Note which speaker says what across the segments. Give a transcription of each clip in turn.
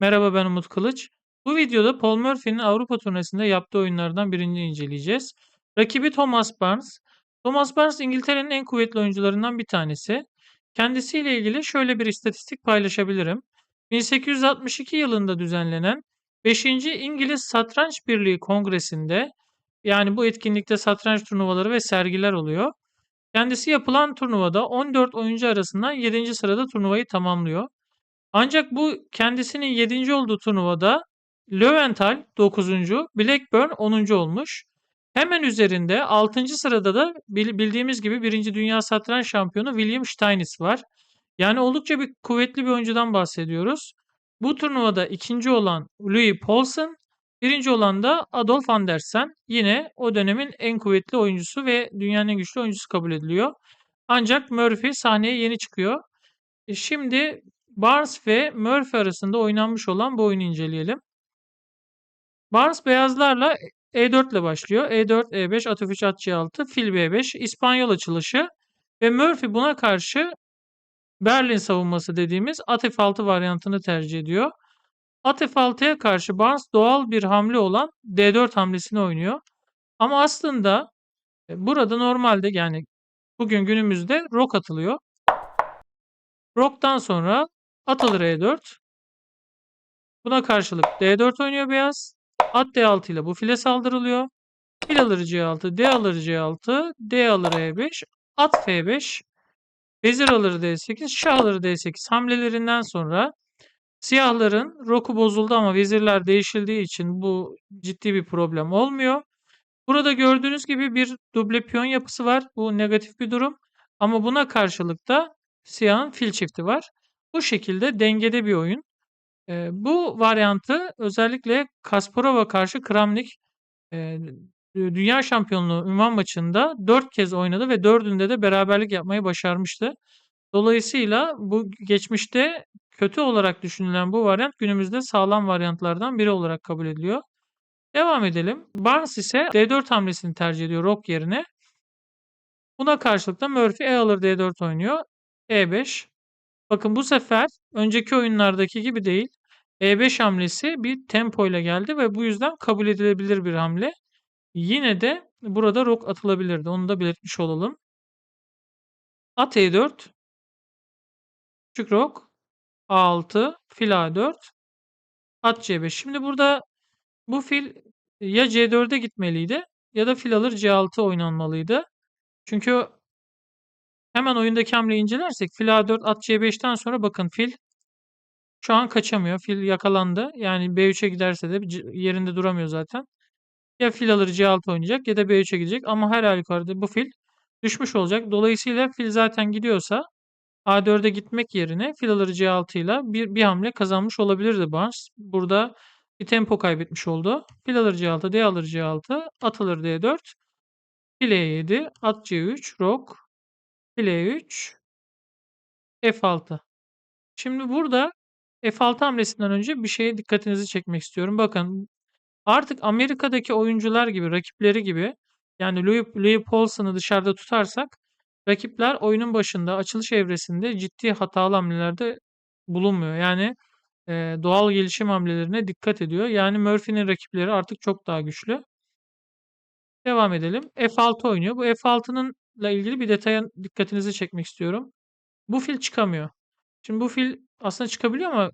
Speaker 1: Merhaba ben Umut Kılıç. Bu videoda Paul Murphy'nin Avrupa turnesinde yaptığı oyunlardan birini inceleyeceğiz. Rakibi Thomas Barnes. Thomas Barnes İngiltere'nin en kuvvetli oyuncularından bir tanesi. Kendisiyle ilgili şöyle bir istatistik paylaşabilirim. 1862 yılında düzenlenen 5. İngiliz Satranç Birliği Kongresi'nde yani bu etkinlikte satranç turnuvaları ve sergiler oluyor. Kendisi yapılan turnuvada 14 oyuncu arasından 7. sırada turnuvayı tamamlıyor. Ancak bu kendisinin 7. olduğu turnuvada Löwenthal 9. Blackburn 10. olmuş. Hemen üzerinde 6. sırada da bildiğimiz gibi 1. Dünya Satranç Şampiyonu William Steinitz var. Yani oldukça bir kuvvetli bir oyuncudan bahsediyoruz. Bu turnuvada ikinci olan Louis Paulsen, birinci olan da Adolf Andersen. Yine o dönemin en kuvvetli oyuncusu ve dünyanın en güçlü oyuncusu kabul ediliyor. Ancak Murphy sahneye yeni çıkıyor. E şimdi Barnes ve Murphy arasında oynanmış olan bu oyunu inceleyelim. Barnes beyazlarla E4 ile başlıyor. E4, E5, at F3, at C6, fil B5, İspanyol açılışı ve Murphy buna karşı Berlin savunması dediğimiz at F6 varyantını tercih ediyor. At F6'ya karşı Barnes doğal bir hamle olan D4 hamlesini oynuyor. Ama aslında e, burada normalde yani bugün günümüzde rok atılıyor. Rok'tan sonra At alır E4. Buna karşılık D4 oynuyor beyaz. At D6 ile bu file saldırılıyor. Fil alır C6, D alır C6, D alır E5, at F5, vezir alır D8, şah alır D8 hamlelerinden sonra siyahların roku bozuldu ama vezirler değişildiği için bu ciddi bir problem olmuyor. Burada gördüğünüz gibi bir duble piyon yapısı var. Bu negatif bir durum. Ama buna karşılık da siyahın fil çifti var. Bu şekilde dengede bir oyun. Eee, bu varyantı özellikle Kasparov'a karşı Kramnik eee, dünya şampiyonluğu ünvan maçında 4 kez oynadı ve 4'ünde de beraberlik yapmayı başarmıştı. Dolayısıyla bu geçmişte kötü olarak düşünülen bu varyant günümüzde sağlam varyantlardan biri olarak kabul ediliyor. Devam edelim. Barnes ise D4 hamlesini tercih ediyor Rock yerine. Buna karşılık da Murphy E alır D4 oynuyor. E5 Bakın bu sefer önceki oyunlardaki gibi değil. E5 hamlesi bir tempo ile geldi ve bu yüzden kabul edilebilir bir hamle. Yine de burada rok atılabilirdi. Onu da belirtmiş olalım. At E4. Küçük rok. A6. Fil A4. At C5. Şimdi burada bu fil ya C4'e gitmeliydi ya da fil alır C6 oynanmalıydı. Çünkü Hemen oyundaki hamleyi incelersek fil A4 at C5'ten sonra bakın fil şu an kaçamıyor. Fil yakalandı. Yani B3'e giderse de yerinde duramıyor zaten. Ya fil alır C6 oynayacak ya da B3'e gidecek ama her halükarda bu fil düşmüş olacak. Dolayısıyla fil zaten gidiyorsa A4'e gitmek yerine fil alır C6 ile bir, bir hamle kazanmış olabilirdi Barnes. Burada bir tempo kaybetmiş oldu. Fil alır C6, D alır C6, at alır D4, fil E7, at C3, rok, File3 F6. Şimdi burada F6 hamlesinden önce bir şeye dikkatinizi çekmek istiyorum. Bakın artık Amerika'daki oyuncular gibi, rakipleri gibi yani Louis, Louis Paulson'ı dışarıda tutarsak rakipler oyunun başında açılış evresinde ciddi hatalı hamlelerde bulunmuyor. Yani e, doğal gelişim hamlelerine dikkat ediyor. Yani Murphy'nin rakipleri artık çok daha güçlü. Devam edelim. F6 oynuyor. Bu F6'nın ile ilgili bir detaya dikkatinizi çekmek istiyorum. Bu fil çıkamıyor. Şimdi bu fil aslında çıkabiliyor ama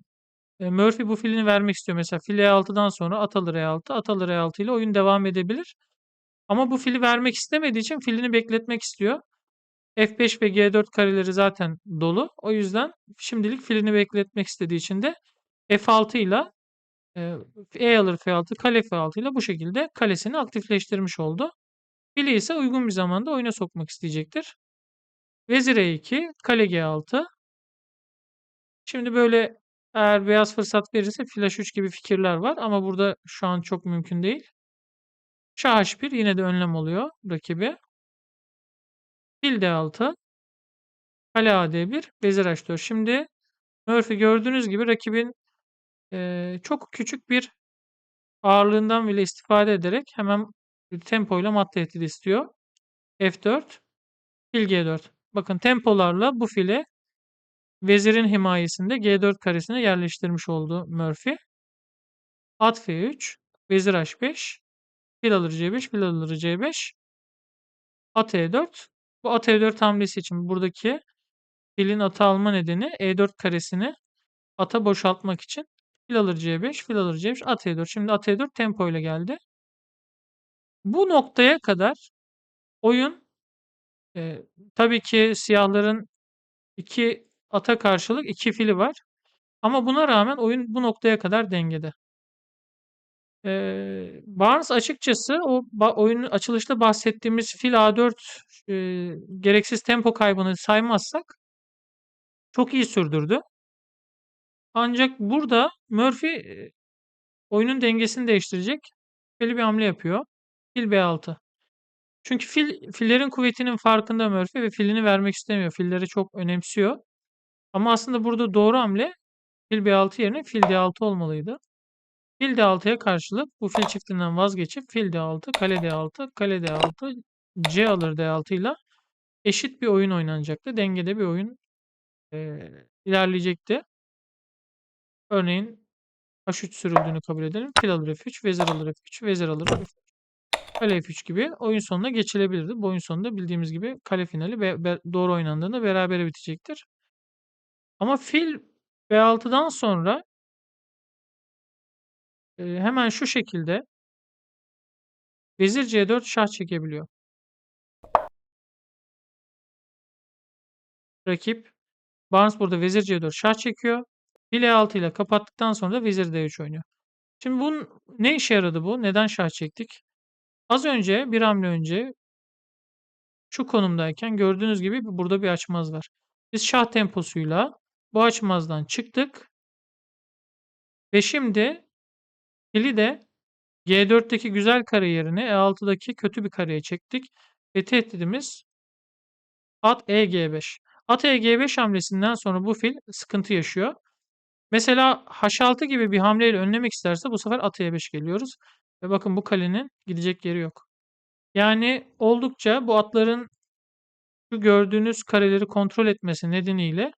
Speaker 1: e, Murphy bu filini vermek istiyor. Mesela fil E6'dan sonra at alır E6, at alır E6 ile oyun devam edebilir. Ama bu fili vermek istemediği için filini bekletmek istiyor. F5 ve G4 kareleri zaten dolu. O yüzden şimdilik filini bekletmek istediği için de F6 ile e, E alır F6, kale F6 ile bu şekilde kalesini aktifleştirmiş oldu. Fili ise uygun bir zamanda oyuna sokmak isteyecektir. Vezir E2, kale G6. Şimdi böyle eğer beyaz fırsat verirse flash 3 gibi fikirler var ama burada şu an çok mümkün değil. Şah H1 yine de önlem oluyor rakibi. Fil D6. Kale AD1, vezir H4. Şimdi Murphy gördüğünüz gibi rakibin e, çok küçük bir ağırlığından bile istifade ederek hemen tempo ile mat tehdidi istiyor. F4 fil G4. Bakın tempolarla bu file vezirin himayesinde G4 karesine yerleştirmiş oldu Murphy. At F3, vezir H5, fil alır C5, fil alır C5, at E4. Bu at E4 hamlesi için buradaki filin atı alma nedeni E4 karesini ata boşaltmak için fil alır C5, fil alır C5, at E4. Şimdi at E4 tempo ile geldi. Bu noktaya kadar oyun e, tabii ki siyahların iki ata karşılık iki fili var. Ama buna rağmen oyun bu noktaya kadar dengede. Eee, Barnes açıkçası o oyunun açılışta bahsettiğimiz fil A4 eee, gereksiz tempo kaybını saymazsak çok iyi sürdürdü. Ancak burada Murphy eee, oyunun dengesini değiştirecek şüpheli bir hamle yapıyor. Fil B6. Çünkü fil fillerin kuvvetinin farkında Murphy ve filini vermek istemiyor. Filleri çok önemsiyor. Ama aslında burada doğru hamle fil B6 yerine fil D6 olmalıydı. Fil D6'ya karşılık bu fil çiftinden vazgeçip fil D6, kale D6, kale D6, C alır D6 ile eşit bir oyun oynanacaktı. Dengede bir oyun eee, ilerleyecekti. Örneğin H3 sürüldüğünü kabul edelim. Fil alır F3, vezir alır F3, vezir alır F3. Kale F3 gibi oyun sonuna geçilebilirdi. Bu oyun sonunda bildiğimiz gibi kale finali be- be- doğru oynandığında berabere bitecektir. Ama fil B6'dan sonra e, hemen şu şekilde vezir C4 şah çekebiliyor. Rakip Barnes burada vezir C4 şah çekiyor. Fil E6 ile kapattıktan sonra da vezir D3 oynuyor. Şimdi bunun ne işe yaradı bu? Neden şah çektik? Az önce bir hamle önce şu konumdayken gördüğünüz gibi burada bir açmaz var. Biz şah temposuyla bu açmazdan çıktık. Ve şimdi fili de G4'teki güzel kare yerine E6'daki kötü bir kareye çektik. Ve tehdidimiz at EG5. At EG5 hamlesinden sonra bu fil sıkıntı yaşıyor. Mesela H6 gibi bir hamleyle önlemek isterse bu sefer at E5 geliyoruz. Ve bakın bu kalenin gidecek yeri yok. Yani oldukça bu atların şu gördüğünüz kareleri kontrol etmesi nedeniyle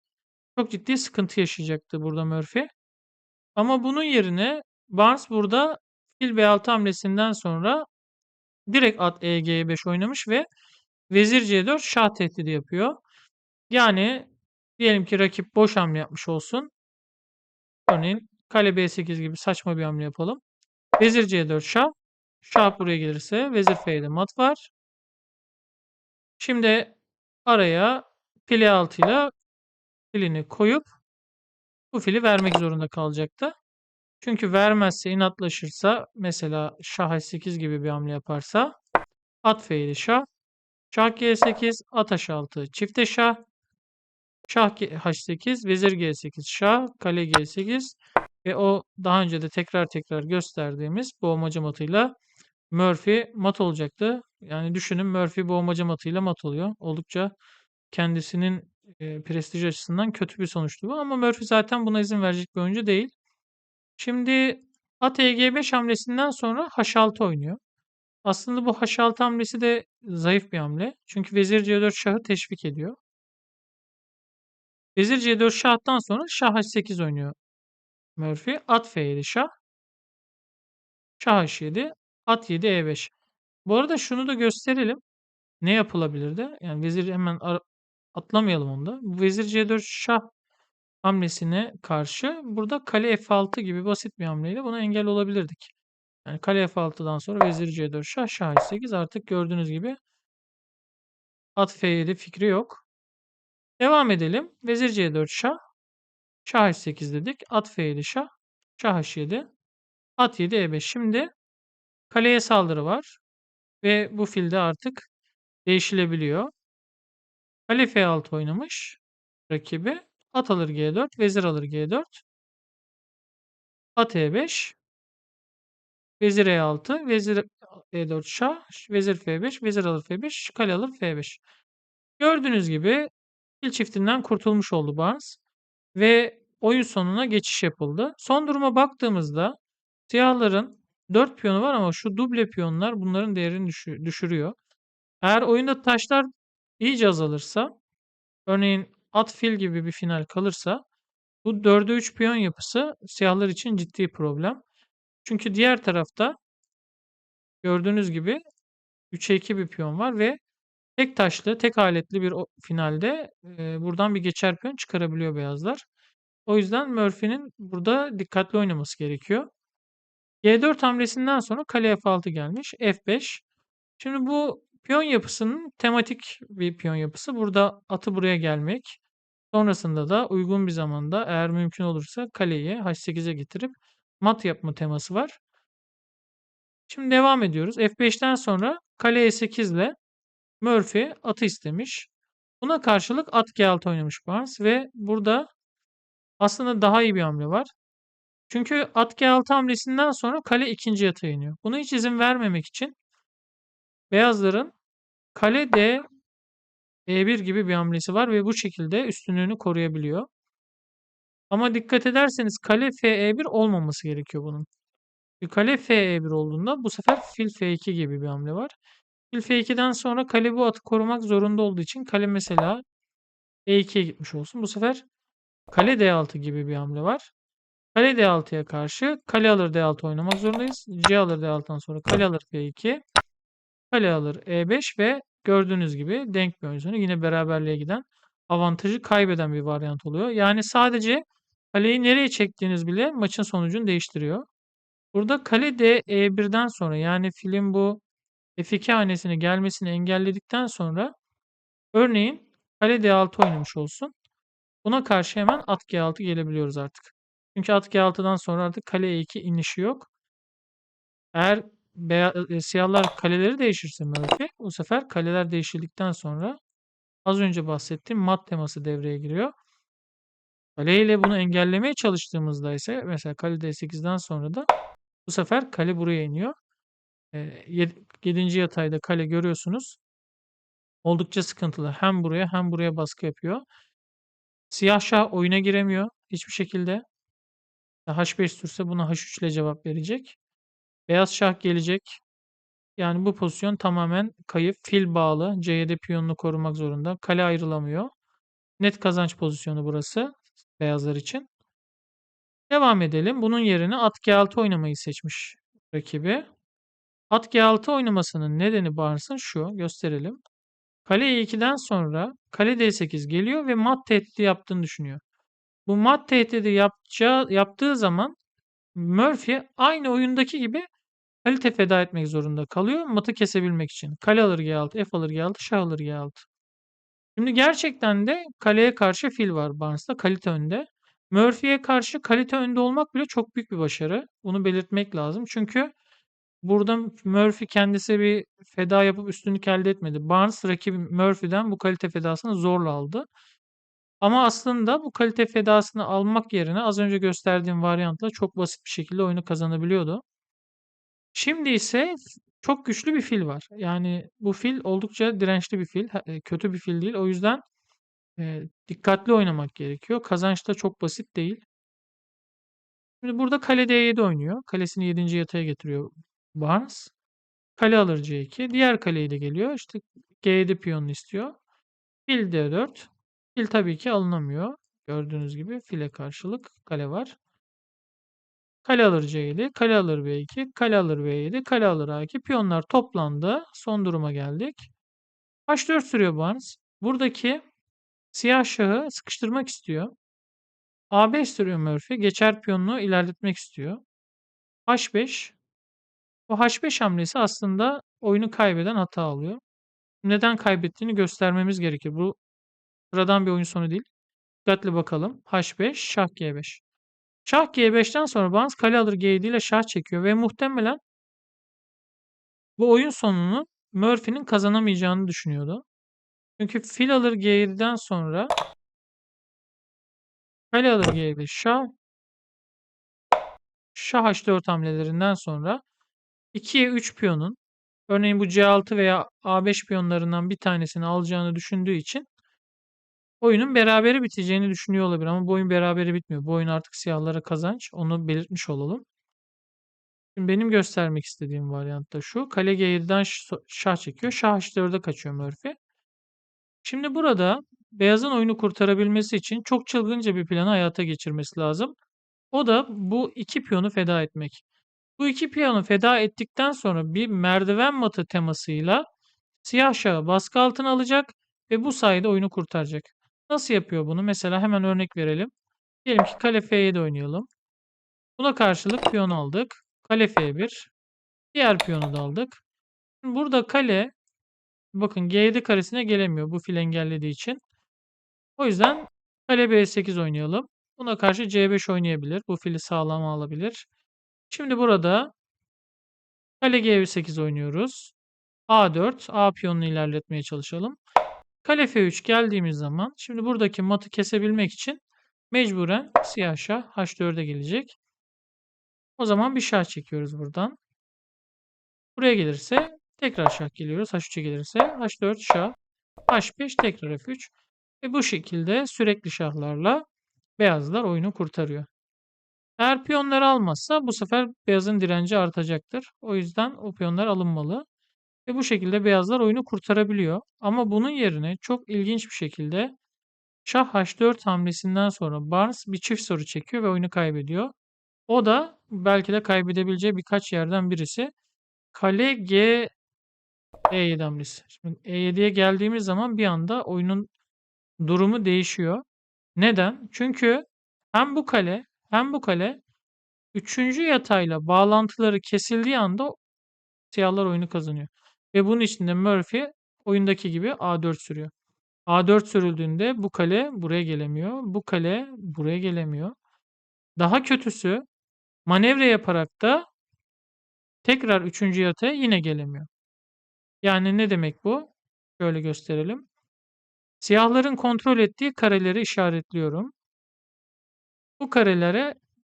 Speaker 1: çok ciddi sıkıntı yaşayacaktı burada Murphy. Ama bunun yerine Barnes burada fil B6 hamlesinden sonra direkt at EG5 oynamış ve vezir C4 şah tehdidi yapıyor. Yani diyelim ki rakip boş hamle yapmış olsun. Örneğin kale B8 gibi saçma bir hamle yapalım. Vezir C4 şah. Şah buraya gelirse vezir F'de mat var. Şimdi araya fil E6 ile filini koyup bu fili vermek zorunda kalacaktı. Çünkü vermezse inatlaşırsa mesela şah H8 gibi bir hamle yaparsa at F'li şah. Şah G8, at H6, çifte şah. Şah H8, vezir G8, şah, kale G8 ve o daha önce de tekrar tekrar gösterdiğimiz boğmaca matıyla Murphy mat olacaktı. Yani düşünün Murphy boğmaca matıyla mat oluyor. Oldukça kendisinin e, prestij açısından kötü bir sonuçtu bu. Ama Murphy zaten buna izin verecek bir oyuncu değil. Şimdi at EG5 hamlesinden sonra H6 oynuyor. Aslında bu H6 hamlesi de zayıf bir hamle. Çünkü vezir C4 şahı teşvik ediyor. Vezir C4 şahtan sonra şah H8 oynuyor Murphy. At F7 şah. Şah H7. At 7 E5. Bu arada şunu da gösterelim. Ne yapılabilirdi? Yani vezir hemen atlamayalım onda. Vezir C4 şah hamlesine karşı burada kale F6 gibi basit bir hamleyle buna engel olabilirdik. Yani kale F6'dan sonra vezir C4 şah şah H8 artık gördüğünüz gibi at F7 fikri yok. Devam edelim. Vezir C4 şah şah H8 dedik. At F7 şah şah H7 at 7 E5. Şimdi kaleye saldırı var ve bu filde artık değişilebiliyor. Kale F6 oynamış rakibi. At alır G4, vezir alır G4. At E5. Vezir E6, vezir E4 şah, vezir F5, vezir alır F5, kale alır F5. Gördüğünüz gibi fil çiftinden kurtulmuş oldu Barnes ve oyun sonuna geçiş yapıldı. Son duruma baktığımızda siyahların 4 piyonu var ama şu duble piyonlar bunların değerini düşürüyor. Eğer oyunda taşlar iyice azalırsa örneğin at fil gibi bir final kalırsa bu 4'e 3 piyon yapısı siyahlar için ciddi problem. Çünkü diğer tarafta gördüğünüz gibi 3'e 2 bir piyon var ve tek taşlı, tek aletli bir finalde e, buradan bir geçer piyon çıkarabiliyor beyazlar. O yüzden Murphy'nin burada dikkatli oynaması gerekiyor. G4 hamlesinden sonra kale F6 gelmiş. F5. Şimdi bu piyon yapısının tematik bir piyon yapısı. Burada atı buraya gelmek. Sonrasında da uygun bir zamanda eğer mümkün olursa kaleyi H8'e getirip mat yapma teması var. Şimdi devam ediyoruz. F5'ten sonra kale E8 ile Murphy atı istemiş. Buna karşılık at G6 oynamış Barnes ve burada aslında daha iyi bir hamle var. Çünkü at G6 hamlesinden sonra kale ikinci yatağa iniyor. Buna hiç izin vermemek için beyazların kale D E1 gibi bir hamlesi var ve bu şekilde üstünlüğünü koruyabiliyor. Ama dikkat ederseniz kale F E1 olmaması gerekiyor bunun. Bir kale F E1 olduğunda bu sefer fil F2 gibi bir hamle var. Fil F2'den sonra kale bu atı korumak zorunda olduğu için kale mesela E2'ye gitmiş olsun. Bu sefer kale D6 gibi bir hamle var. Kale D6'ya karşı kale alır D6 oynamak zorundayız. C alır D6'dan sonra kale alır F2. Kale alır E5 ve gördüğünüz gibi denk bir oyun yine beraberliğe giden avantajı kaybeden bir varyant oluyor. Yani sadece kaleyi nereye çektiğiniz bile maçın sonucunu değiştiriyor. Burada kale D E1'den sonra yani filin bu F2 hanesine gelmesini engelledikten sonra örneğin kale D6 oynamış olsun. Buna karşı hemen at G6 gelebiliyoruz artık. Çünkü at G6'dan sonra artık kale E2 inişi yok. Eğer e, siyahlar kaleleri değişirse Murphy bu sefer kaleler değişildikten sonra az önce bahsettiğim mat teması devreye giriyor. Kaleyle bunu engellemeye çalıştığımızda ise mesela kale D8'den sonra da bu sefer kale buraya iniyor. 7. yatayda kale görüyorsunuz. Oldukça sıkıntılı. Hem buraya hem buraya baskı yapıyor. Siyah şah oyuna giremiyor hiçbir şekilde. H5 sürse buna H3 ile cevap verecek. Beyaz şah gelecek. Yani bu pozisyon tamamen kayıp. Fil bağlı. C7 piyonunu korumak zorunda. Kale ayrılamıyor. Net kazanç pozisyonu burası. Beyazlar için. Devam edelim. Bunun yerine at G6 oynamayı seçmiş rakibi. At G6 oynamasının nedeni Barnes'ın şu. Gösterelim. Kale E2'den sonra kale D8 geliyor ve mat tehdidi yaptığını düşünüyor. Bu mat tehdidi yapacağı, yaptığı zaman Murphy aynı oyundaki gibi kalite feda etmek zorunda kalıyor matı kesebilmek için. Kale alır G6, F alır G6, şah alır G6. Şimdi gerçekten de kaleye karşı fil var Barnes'ta kalite önde. Murphy'ye karşı kalite önde olmak bile çok büyük bir başarı. Bunu belirtmek lazım. Çünkü burada Murphy kendisi bir feda yapıp üstünlük elde etmedi. Barnes rakibi Murphy'den bu kalite fedasını zorla aldı. Ama aslında bu kalite fedasını almak yerine az önce gösterdiğim varyantla çok basit bir şekilde oyunu kazanabiliyordu. Şimdi ise çok güçlü bir fil var. Yani bu fil oldukça dirençli bir fil. e, Kötü bir fil değil. O yüzden e, dikkatli oynamak gerekiyor. Kazanç da çok basit değil. Şimdi burada kale D7 oynuyor. Kalesini 7. yataya getiriyor Barnes. Kale alır C2. Diğer kaleyi de geliyor. İşte G7 piyonunu istiyor. Fil D4. Fil tabii ki alınamıyor. Gördüğünüz gibi file karşılık kale var. Kale alır C7, kale alır B2, kale alır B7, kale alır A2. Piyonlar toplandı. Son duruma geldik. H4 sürüyor Barnes. Buradaki siyah şahı sıkıştırmak istiyor. A5 sürüyor Murphy. Geçer piyonunu ilerletmek istiyor. H5. O H5 hamlesi aslında oyunu kaybeden hata alıyor. Neden kaybettiğini göstermemiz gerekir. Bu sıradan bir oyun sonu değil. Dikkatli bakalım. H5, şah G5. Şah G5'ten sonra Barnes kale alır G7 ile şah çekiyor ve muhtemelen bu oyun sonunu Murphy'nin kazanamayacağını düşünüyordu. Çünkü fil alır G7'den sonra kale alır G7 şah şah H4 hamlelerinden sonra 2'ye 3 piyonun örneğin bu C6 veya A5 piyonlarından bir tanesini alacağını düşündüğü için oyunun berabere biteceğini düşünüyor olabilir ama bu oyun berabere bitmiyor. Bu oyun artık siyahlara kazanç. Onu belirtmiş olalım. Şimdi benim göstermek istediğim varyant da şu. Kale G7'den şah çekiyor. Şah H4'e kaçıyor Murphy. Şimdi burada beyazın oyunu kurtarabilmesi için çok çılgınca bir planı hayata geçirmesi lazım. O da bu iki piyonu feda etmek. Bu iki piyonu feda ettikten sonra bir merdiven matı temasıyla siyah şahı baskı altına alacak ve bu sayede oyunu kurtaracak. Nasıl yapıyor bunu? Mesela hemen örnek verelim. Diyelim ki kale F7 oynayalım. Buna karşılık piyon aldık. Kale F1. Diğer piyonu da aldık. Burada kale bakın G7 karesine gelemiyor bu fil engellediği için. O yüzden kale B8 oynayalım. Buna karşı C5 oynayabilir. Bu fili sağlam alabilir. Şimdi burada kale G8 oynuyoruz. A4, A piyonunu ilerletmeye çalışalım. Kale F3 geldiğimiz zaman şimdi buradaki matı kesebilmek için mecburen siyah şah H4'e gelecek. O zaman bir şah çekiyoruz buradan. Buraya gelirse tekrar şah geliyoruz. H3'e gelirse H4 şah, H5 tekrar F3 ve bu şekilde sürekli şahlarla beyazlar oyunu kurtarıyor. Eğer piyonları almazsa bu sefer beyazın direnci artacaktır. O yüzden o piyonlar alınmalı. Ve bu şekilde beyazlar oyunu kurtarabiliyor. Ama bunun yerine çok ilginç bir şekilde Şah H4 hamlesinden sonra Barnes bir çift soru çekiyor ve oyunu kaybediyor. O da belki de kaybedebileceği birkaç yerden birisi. Kale G E7 hamlesi. Şimdi E7'ye geldiğimiz zaman bir anda oyunun durumu değişiyor. Neden? Çünkü hem bu kale hem bu kale üçüncü yatayla bağlantıları kesildiği anda siyahlar oyunu kazanıyor. Ve bunun için de Murphy oyundaki gibi A4 sürüyor. A4 sürüldüğünde bu kale buraya gelemiyor. Bu kale buraya gelemiyor. Daha kötüsü manevra yaparak da tekrar 3. yataya yine gelemiyor. Yani ne demek bu? Şöyle gösterelim. Siyahların kontrol ettiği kareleri işaretliyorum. Bu karelere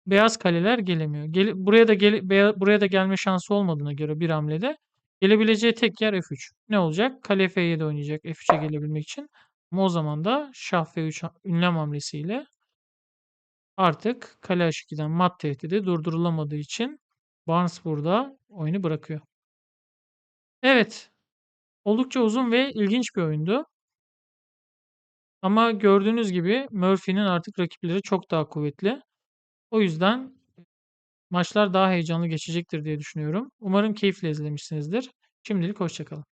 Speaker 1: beyaz kaleler gelemiyor. Gel, buraya da gel, beya, buraya da gelme şansı olmadığına göre bir hamlede gelebileceği tek yer F3. Ne olacak? Kale F7 oynayacak F3'e gelebilmek için. Ama o zaman da şah F3 ünlem hamlesiyle artık kale H2'den mat tehdidi durdurulamadığı için Barnes burada oyunu bırakıyor. Evet. Oldukça uzun ve ilginç bir oyundu. Ama gördüğünüz gibi Murphy'nin artık rakipleri çok daha kuvvetli. O yüzden maçlar daha heyecanlı geçecektir diye düşünüyorum. Umarım keyifle izlemişsinizdir. Şimdilik hoşçakalın.